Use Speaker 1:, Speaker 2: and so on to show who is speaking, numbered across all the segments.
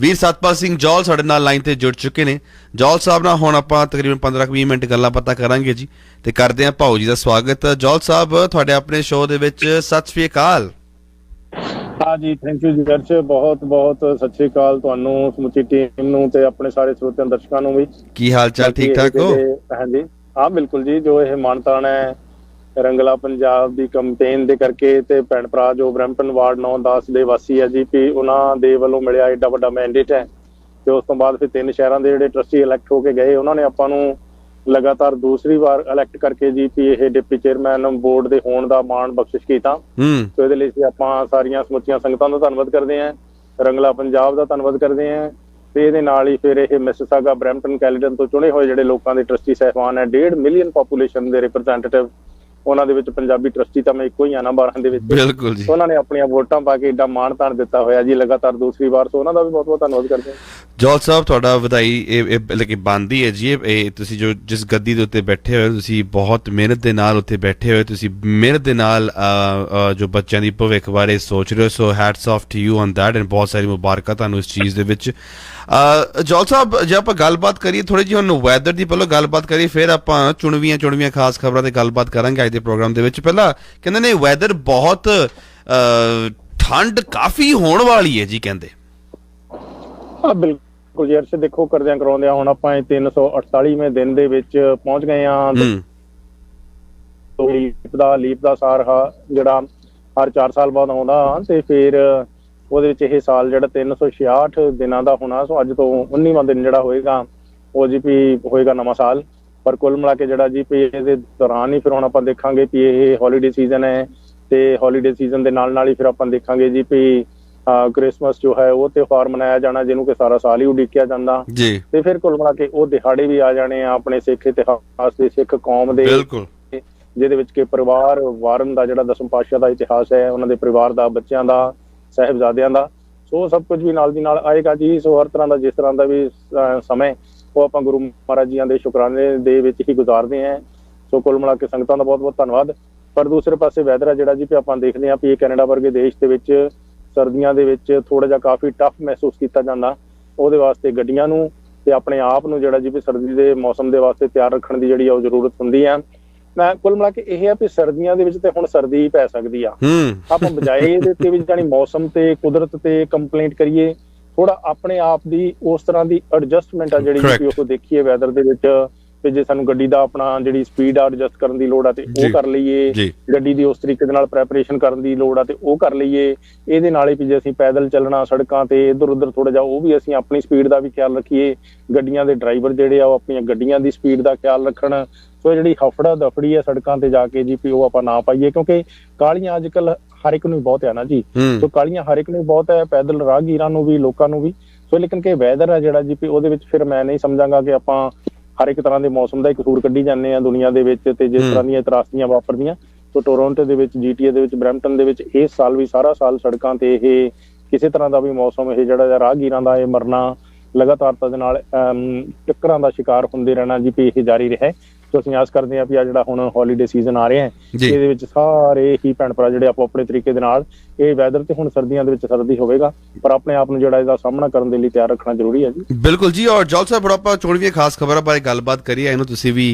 Speaker 1: ਵੀਰ ਸਤਪਾਲ ਸਿੰਘ ਜੌਲ ਸਾਡੇ ਨਾਲ ਲਾਈਨ ਤੇ ਜੁੜ ਚੁੱਕੇ ਨੇ। ਜੌਲ ਸਾਹਿਬ ਨਾਲ ਹੁਣ ਆਪਾਂ ਤਕਰੀਬਨ 15-20 ਮਿੰਟ ਗੱਲਾਂ ਪਤਾ ਕਰਾਂਗੇ ਜੀ। ਤੇ ਕਰਦੇ ਹਾਂ ਭਾਊ ਜੀ ਦਾ ਸਵਾਗਤ। ਜੌਲ ਸਾਹਿਬ ਤੁਹਾਡੇ ਆਪਣੇ ਸ਼ੋਅ ਦੇ ਵਿੱਚ ਸਤਿ ਸ਼੍ਰੀ ਅਕਾਲ।
Speaker 2: ਹਾਂ ਜੀ ਥੈਂਕ ਯੂ ਜੀ ਦਰਸ਼ ਬਹੁਤ ਬਹੁਤ ਸਤਿ ਸ਼੍ਰੀ ਅਕਾਲ ਤੁਹਾਨੂੰ ਸਮੁੱਚੀ ਟੀਮ ਨੂੰ ਤੇ ਆਪਣੇ ਸਾਰੇ ਸਰੋਤਿਆਂ ਦਰਸ਼ਕਾਂ ਨੂੰ ਵੀ।
Speaker 1: ਕੀ ਹਾਲ ਚਾਲ? ਠੀਕ ਠਾਕ ਹੋ?
Speaker 2: ਹਾਂਜੀ। ਹਾਂ ਬਿਲਕੁਲ ਜੀ ਜੋ ਇਹ ਮਾਨਤਾਨ ਹੈ ਰੰਗਲਾ ਪੰਜਾਬ ਦੀ ਕੰਪੇਨ ਦੇ ਕਰਕੇ ਤੇ ਭੈਣ ਭਰਾ ਜੋ ਬ੍ਰੈਂਪਟਨ ਵਾਰਡ 9 10 ਦੇ ਵਾਸੀ ਹੈ ਜੀ ਵੀ ਉਹਨਾਂ ਦੇ ਵੱਲੋਂ ਮਿਲਿਆ ਏਡਾ ਵੱਡਾ ਮੈਂਡੇਟ ਹੈ। ਤੇ ਉਸ ਤੋਂ ਬਾਅਦ ਫਿਰ ਤਿੰਨ ਸ਼ਹਿਰਾਂ ਦੇ ਜਿਹੜੇ ਟਰਸਟੀ ਇਲੈਕਟ ਹੋ ਕੇ ਗਏ ਉਹਨਾਂ ਨੇ ਆਪਾਂ ਨੂੰ ਲਗਾਤਾਰ ਦੂਸਰੀ ਵਾਰ ਇਲੈਕਟ ਕਰਕੇ ਜੀ ਵੀ ਇਹ ਡਿਪਟੀ ਚੇਅਰਮੈਨ ਬੋਰਡ ਦੇ ਹੋਣ ਦਾ ਮਾਣ ਬਖਸ਼ਿਸ਼ ਕੀਤਾ। ਸੋ ਇਹਦੇ ਲਈ ਆਪਾਂ ਸਾਰੀਆਂ ਸਮੁੱਚੀਆਂ ਸੰਗਤਾਂ ਦਾ ਧੰਨਵਾਦ ਕਰਦੇ ਹਾਂ। ਰੰਗਲਾ ਪੰਜਾਬ ਦਾ ਧੰਨਵਾਦ ਕਰਦੇ ਹਾਂ। ਤੇ ਇਹਦੇ ਨਾਲ ਹੀ ਫਿਰ ਇਹ ਮਿਸਿਸਾਗਾ ਬ੍ਰੈਂਪਟਨ ਕੈਲੀਡਨ ਤੋਂ ਚੁਣੇ ਹੋਏ ਜਿਹੜੇ ਲੋਕਾਂ ਦੇ ਟਰਸਟੀ ਸਹਿਬਾਨ ਹੈ 1.5 ਮਿਲੀਅਨ ਪੋਪੂਲੇਸ਼ਨ ਦੇ ਰਿਪਰੈਜ਼ੈਂਟੇਟਿਵ ਉਹਨਾਂ ਦੇ ਵਿੱਚ ਪੰਜਾਬੀ ਟਰਸਟੀ ਤਾਂ ਮੈਂ ਇੱਕੋ ਹੀ ਆ ਨਾ 12 ਦੇ ਵਿੱਚ।
Speaker 1: ਬਿਲਕੁਲ ਜੀ।
Speaker 2: ਉਹਨਾਂ ਨੇ ਆਪਣੀਆਂ ਵੋਟਾਂ ਪਾ ਕੇ ਏਡਾ ਮਾਣ ਤਾਣ ਦਿੱਤਾ ਹੋਇਆ ਜੀ ਲਗਾਤਾਰ ਦੂਸਰੀ ਵਾਰ ਸੋ ਉਹਨਾਂ ਦਾ ਵੀ ਬਹੁਤ ਬਹੁਤ ਧੰਨਵਾਦ ਕਰਦੇ ਹਾਂ।
Speaker 1: ਜੌਲ ਸਾਹਿਬ ਤੁਹਾਡਾ ਵਧਾਈ ਇਹ ਕਿ ਬੰਦੀ ਹੈ ਜੀ। ਇਹ- ਤੁਸੀਂ ਜੋ ਜਿਸ ਗੱਦੀ ਦੇ ਉੱਤੇ ਬੈਠੇ ਹੋਏ ਤੁਸੀਂ ਬਹੁਤ ਮਿਹਨਤ ਦੇ ਨਾਲ ਉੱਤੇ ਬੈਠੇ ਹੋਏ ਤੁਸੀਂ ਮਿਹਨਤ ਦੇ ਨਾਲ ਜੋ ਬੱਚਿਆਂ ਦੀ ਭਵਿੱਖ ਬਾਰੇ ਸੋਚ ਰਹੇ ਹੋ। So hats off to you on that and ਬਹੁਤ ਸਾਰੀ ਮੁਬਾਰਕਾਂ ਤੁਹਾਨੂੰ ਇਸ ਚੀਜ਼ ਦੇ ਵਿੱਚ। ਜੌਲ ਸਾਹਿਬ ਜੇ ਆਪਾਂ ਗੱਲਬਾਤ ਕਰੀਏ ਥੋੜੀ ਜਿਹੀ ਹੁਣ ਵੈਦਰ ਦੀ ਪਹਿਲਾਂ ਗੱਲਬਾਤ ਕਰੀਏ ਫਿਰ ਆਪਾਂ ਚੁਣਵੀਆਂ ਚੁਣਵੀਆਂ ਖਾਸ ਖਬਰਾਂ ਤੇ ਗੱਲਬਾਤ ਕਰਾਂਗੇ ਅੱਜ ਦੇ ਪ੍ਰੋਗਰਾਮ ਦੇ ਵਿੱਚ ਪਹਿਲਾਂ ਕਹਿੰਦੇ ਨੇ ਵੈਦਰ ਬਹੁਤ ਠੰਡ ਕਾਫੀ ਹੋਣ ਵਾਲੀ ਹੈ ਜੀ ਕਹਿੰਦੇ।
Speaker 2: ਹਾਂ ਬਿਲਕੁਲ ਜੀ ਅਰਸ਼ ਦੇਖੋ ਕਰਦਿਆਂ ਕਰਾਉਂਦਿਆਂ ਹੁਣ ਆਪਾਂ ਇਹ 348ਵੇਂ ਦਿਨ ਦੇ ਵਿੱਚ ਪਹੁੰਚ ਗਏ ਤੋਂ ਲੀਪ ਦਾ ਲੀਪ ਦਾ ਸਾਰ ਹਾ ਜਿਹੜਾ ਹਰ 4 ਸਾਲ ਬਾਅਦ ਆਉਂਦਾ ਤੇ ਫਿਰ ਉਹਦੇ ਵਿੱਚ ਇਹ ਸਾਲ ਜਿਹੜਾ 366 ਦਿਨਾਂ ਦਾ ਹੋਣਾ ਸੋ ਅੱਜ ਤੋਂ 19ਵਾਂ ਦਿਨ ਜਿਹੜਾ ਹੋਏਗਾ ਉਹ ਜੀ ਵੀ ਹੋਏਗਾ ਨਵਾਂ ਸਾਲ। ਪਰ ਕੁੱਲ ਮਿਲਾ ਕੇ ਜਿਹੜਾ ਜੀ ਵੀ ਇਹਦੇ ਦੌਰਾਨ ਹੀ ਫਿਰ ਹੁਣ ਆਪਾਂ ਦੇਖਾਂਗੇ ਕਿ ਇਹ ਹੌਲੀਡੇ ਸੀਜ਼ਨ ਹੈ ਤੇ ਹੌਲੀਡੇ ਸੀਜ਼ਨ ਦੇ ਨਾਲ ਨਾਲ ਹੀ ਫਿਰ ਆਪਾਂ ਦੇਖਾਂਗੇ ਜੀ ਵੀ ਕ੍ਰਿਸਮਸ ਜੋ ਹੈ ਉਹ ਤਿਉਹਾਰ ਮਨਾਇਆ ਜਾਣਾ ਜਿਹਨੂੰ ਕਿ ਸਾਰਾ ਸਾਲ ਹੀ ਉਡੀਕਿਆ ਜਾਂਦਾ।
Speaker 1: ਜੀ।
Speaker 2: ਤੇ ਫਿਰ ਕੁੱਲ ਮਿਲਾ ਕੇ ਉਹ ਦਿਹਾੜੇ ਵੀ ਆ ਜਾਣੇ ਆ ਆਪਣੇ ਸਿੱਖ ਇਤਿਹਾਸ ਦੇ ਸਿੱਖ ਕੌਮ ਦੇ।
Speaker 1: ਬਿਲਕੁਲ।
Speaker 2: ਜਿਹਦੇ ਵਿੱਚ ਕਿ ਪਰਿਵਾਰ ਵਾਰਨ ਦਾ ਜਿਹੜਾ ਦਸਮ ਪਾਤਸ਼ਾਹ ਦਾ ਇਤਿਹਾਸ ਹੈ ਉਹਨਾਂ ਦੇ ਪਰਿਵਾਰ ਦਾ ਬੱਚਿਆਂ ਦਾ ਸਹਿਬਜ਼ਾਦਿਆਂ ਦਾ। ਸੋ ਸਭ ਕੁਝ ਵੀ ਨਾਲ ਦੀ ਨਾਲ ਆਏਗਾ ਜੀ। ਸੋ ਹਰ ਤਰ੍ਹਾਂ ਦਾ ਜਿਸ ਤਰ੍ਹਾਂ ਦਾ ਵੀ ਸਮੇਂ ਉਹ ਆਪਾਂ ਗੁਰੂ ਮਹਾਰਾਜ ਜੀਆਂ ਦੇ ਸ਼ੁਕਰਾਨੇ ਦੇ ਵਿੱਚ ਹੀ ਗੁਜ਼ਾਰਦੇ ਆਂ ਸੋ ਕੁੱਲ ਮਿਲਾ ਕੇ ਸੰਗਤਾਂ ਦਾ ਬਹੁਤ ਬਹੁਤ ਧੰਨਵਾਦ। ਪਰ ਦੂਸਰੇ ਪਾਸੇ ਵੈਦਰ ਆ ਜਿਹੜਾ ਜੀ ਵੀ ਆਪਾਂ ਦੇਖਦੇ ਆਂ ਵੀ ਇਹ ਕੈਨੇਡਾ ਵਰਗੇ ਦੇਸ਼ ਦੇ ਵਿੱਚ ਸਰਦੀਆਂ ਦੇ ਵਿੱਚ ਥੋੜਾ ਜਿਹਾ ਕਾਫੀ ਟਫ ਮਹਿਸੂਸ ਕੀਤਾ ਜਾਂਦਾ। ਉਹਦੇ ਵਾਸਤੇ ਗੱਡੀਆਂ ਨੂੰ ਤੇ ਆਪਣੇ ਆਪ ਨੂੰ ਜਿਹੜਾ ਜੀ ਵੀ ਸਰਦੀ ਦੇ ਮੌਸਮ ਦੇ ਵਾਸਤੇ ਤਿਆਰ ਰੱਖਣ ਦੀ ਜਿਹੜੀ ਆ ਉਹ ਜ਼ਰੂਰਤ ਹੁੰਦੀ ਆ। ਮੈਂ ਕੁੱਲ ਮਿਲਾ ਕੇ ਇਹ ਆ ਵੀ ਸਰਦੀਆਂ ਦੇ ਵਿੱਚ ਤੇ ਹੁਣ ਸਰਦੀ ਪੈ ਸਕਦੀ ਆ।
Speaker 1: ਹੂੰ।
Speaker 2: ਆਪਾਂ ਬਜਾਏ ਇਹਦੇ ਤੇ ਵੀ ਜਾਨੀ ਮੌਸਮ ਤੇ ਕੁਦਰਤ ਤੇ ਕੰਪਲੇਂਟ ਕਰੀਏ ਥੋੜਾ ਆਪਣੇ ਆਪ ਦੀ ਉਸ ਤਰ੍ਹਾਂ ਦੀ ਐਡਜਸਟਮੈਂਟ ਆ ਜਿਹੜੀ. ਕਿ ਉਹ ਦੇਖੀਏ ਵੈਦਰ ਦੇ ਵਿੱਚ ਤੇ ਜੇ ਸਾਨੂੰ ਗੱਡੀ ਦਾ ਆਪਣਾ ਜਿਹੜੀ ਸਪੀਡ ਆ ਐਡਜਸਟ ਕਰਨ ਦੀ ਲੋੜ ਆ ਤੇ ਉਹ ਕਰ ਲਈਏ ਗੱਡੀ ਦੀ ਉਸ ਤਰੀਕੇ ਦੇ ਨਾਲ ਪ੍ਰੈਪਰੇਸ਼ਨ ਕਰਨ ਦੀ ਲੋੜ ਆ ਤੇ ਉਹ ਕਰ ਲਈਏ ਇਹਦੇ ਨਾਲ ਹੀ ਵੀ ਜੇ ਅਸੀਂ ਪੈਦਲ ਚੱਲਣਾ ਸੜਕਾਂ ਤੇ ਇੱਧਰ ਉੱਧਰ ਥੋੜਾ ਜਿਹਾ ਉਹ ਵੀ ਅਸੀਂ ਆਪਣੀ ਸਪੀਡ ਦਾ ਵੀ ਖਿਆਲ ਰੱਖੀਏ ਗੱਡੀਆਂ ਦੇ ਡਰਾਈਵਰ ਜਿਹੜੇ ਆ ਉਹ ਆਪਣੀਆਂ ਗੱਡੀਆਂ ਦੀ ਸਪੀਡ ਦਾ ਖਿਆਲ ਰੱਖਣ ਸੋ ਇਹ ਜਿਹੜੀ ਹਫੜਾ ਦਫੜੀ ਆ ਸੜਕਾਂ ਤੇ ਜਾ ਕੇ ਜੀ ਵੀ ਉਹ ਆਪਾਂ ਨਾ ਪਾਈਏ ਕਿਉਂਕਿ ਕਾਲੀਆਂ ਅੱਜਕੱਲ ਹਰ ਇੱਕ ਨੂੰ ਹੀ ਬਹੁਤ ਆ ਨਾ ਜੀ।
Speaker 1: ਹੂੰ।
Speaker 2: ਸੋ ਕਾਲੀਆਂ ਹਰ ਇੱਕ ਨੂੰ ਬਹੁਤ ਹੈ ਪੈਦਲ ਰਾਹਗੀਰਾਂ ਨੂੰ ਵੀ ਲੋਕਾਂ ਨੂੰ ਵੀ। ਸੋ ਲੇਕਿਨ ਕਿ ਵੈਦਰ ਹੈ ਜਿਹੜਾ ਜੀ ਵੀ ਉਹਦੇ ਵਿੱਚ ਫਿਰ ਮੈਂ ਨਹੀਂ ਸਮਝਾਂਗਾ ਕਿ ਆਪਾਂ ਹਰ ਇੱਕ ਤਰ੍ਹਾਂ ਦੇ ਮੌਸਮ ਦਾ ਇੱਕ ਕਸੂਰ ਕੱਢੀ ਜਾਂਦੇ ਆ ਦੁਨੀਆ ਦੇ ਵਿੱਚ ਤੇ ਜਿਸ
Speaker 1: ਹੂੰ।
Speaker 2: ਤਰ੍ਹਾਂ ਦੀਆਂ ਤਰਾਸਦੀਆਂ ਵਾਪਰਦੀਆਂ। ਸੋ ਟੋਰਾਂਟੋ ਦੇ ਵਿੱਚ ਜੀਟੀਏ ਦੇ ਵਿੱਚ ਬ੍ਰੈਂਪਟਨ ਦੇ ਵਿੱਚ ਇਸ ਸਾਲ ਵੀ ਸਾਰਾ ਸਾਲ ਸੜਕਾਂ ਤੇ ਇਹ ਕਿਸੇ ਤਰ੍ਹਾਂ ਦਾ ਵੀ ਮੌਸਮ ਇਹ ਜਿਹੜਾ ਰਾਹਗੀਰਾਂ ਦਾ ਇਹ ਮਰਨਾ ਲਗਾਤਾਰਤਾ ਦੇ ਨਾਲ ਟੱਕਰਾਂ ਦਾ ਸ਼ਿਕਾਰ ਹੁੰਦੇ ਰਹਿਣਾ ਜੀ ਵੀ ਇਹ ਜਾਰੀ ਰਹੇ ਸੋ ਅਸੀਂ ਆਸ ਕਰਦੇ ਹਾਂ ਵੀ ਆ ਜਿਹੜਾ ਹੁਣ ਹੌਲੀਡੇ ਸੀਜ਼ਨ ਆ ਰਿਹਾ ਹੈ ਇਹਦੇ ਵਿੱਚ ਸਾਰੇ ਹੀ ਭੈਣ ਭਰਾ ਜਿਹੜੇ ਆਪੋ ਆਪਣੇ ਤਰੀਕੇ ਦੇ ਨਾਲ ਇਹ ਵੈਦਰ ਤੇ ਹੁਣ ਸਰਦੀਆਂ ਦੇ ਵਿੱਚ ਸਰਦੀ ਹੋਵੇਗਾ ਪਰ ਆਪਣੇ ਆਪ ਨੂੰ ਜਿਹੜਾ ਇਹਦਾ ਸਾਹਮਣਾ ਕਰਨ ਦੇ ਲਈ ਤਿਆਰ ਰੱਖਣਾ ਜ਼ਰੂਰੀ ਹੈ ਜੀ।
Speaker 1: ਬਿਲਕੁਲ ਜੀ ਔਰ ਜੌਲ ਸਾਹਿਬ ਆਪਾਂ ਚੋਣਵੀਆਂ ਖਾਸ ਖਬਰਾਂ ਬਾਰੇ ਗੱਲਬਾਤ ਕਰੀਏ ਇਹਨੂੰ ਤੁਸੀਂ ਵੀ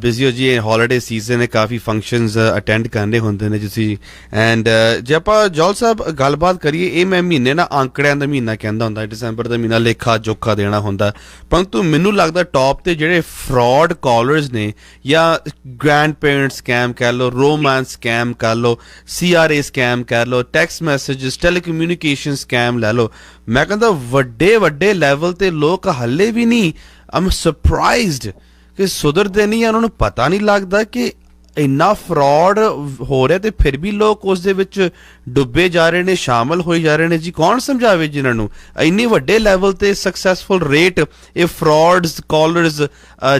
Speaker 1: ਬਿਜ਼ੀ ਹੋ ਜੀ ਹੌਲੀਡੇ ਸੀਜ਼ਨ ਹੈ ਕਾਫੀ ਫੰਕਸ਼ਨਸ ਅਟੈਂਡ ਕਰਨੇ ਹੁੰਦੇ ਨੇ ਤੁਸੀਂ ਐਂਡ ਜੇ ਆਪਾਂ ਜੌਲ ਸਾਹਿਬ ਗੱਲਬਾਤ ਕਰੀਏ ਇਹ ਮੈਂ ਮਹੀਨੇ ਨਾ ਅੰਕੜਿਆਂ ਦਾ ਮਹੀਨਾ ਕਹਿੰਦਾ ਹੁੰਦਾ ਦਸੰਬਰ ਦਾ ਮਹੀਨਾ ਲੇਖਾ ਜੋਖਾ ਦੇਣਾ ਹੁੰਦਾ ਪਰੰਤੂ ਮੈਨੂੰ ਲੱਗਦਾ ਟੌਪ ਤੇ ਜਿਹੜੇ ਫਰਾਡ ਕਾਲਰਸ ਨੇ ਜਾਂ ਗ੍ਰੈਂਡ ਪੇਰੈਂਟਸ ਸਕੈਮ ਕਹਿ ਲਓ ਰੋਮਾਂਸ ਸਕੈਮ ਕਰ ਲਓ ਸੀਆਰਏ ਸਕੈਮ ਕਰ ਲਓ ਟੈਕਸਟ ਮੈਸੇजेस ਟੈਲੀਕਮਿਊਨੀਕੇਸ਼ਨ ਸਕੈਮ ਲੈ ਲਓ। ਮੈਂ ਕਹਿੰਦਾ ਵੱਡੇ ਵੱਡੇ ਲੈਵਲ ਤੇ ਲੋਕ ਹੱਲੇ ਵੀ ਨਹੀਂ ਆਮ ਸਰਪ੍ਰਾਈਜ਼ਡ ਕਿ ਸੁਧਰਦੇ ਨਹੀਂ ਉਹਨਾਂ ਨੂੰ ਪਤਾ ਨਹੀਂ ਲੱਗਦਾ ਕਿ ਇੰਨਾ ਫਰਾਡ ਹੋ ਰਿਹਾ ਤੇ ਫਿਰ ਵੀ ਲੋਕ ਉਸ ਦੇ ਵਿੱਚ ਡੁੱਬੇ ਜਾ ਰਹੇ ਨੇ ਸ਼ਾਮਲ ਹੋਈ ਜਾ ਰਹੇ ਨੇ ਜੀ। ਕੌਣ ਸਮਝਾਵੇ ਜਿਨ੍ਹਾਂ ਨੂੰ? ਇੰਨੀ ਵੱਡੇ ਲੈਵਲ ਤੇ ਸਕਸੈਸਫੁਲ ਰੇਟ ਇਹ ਫਰਾਡਸ ਕਾਲਰਸ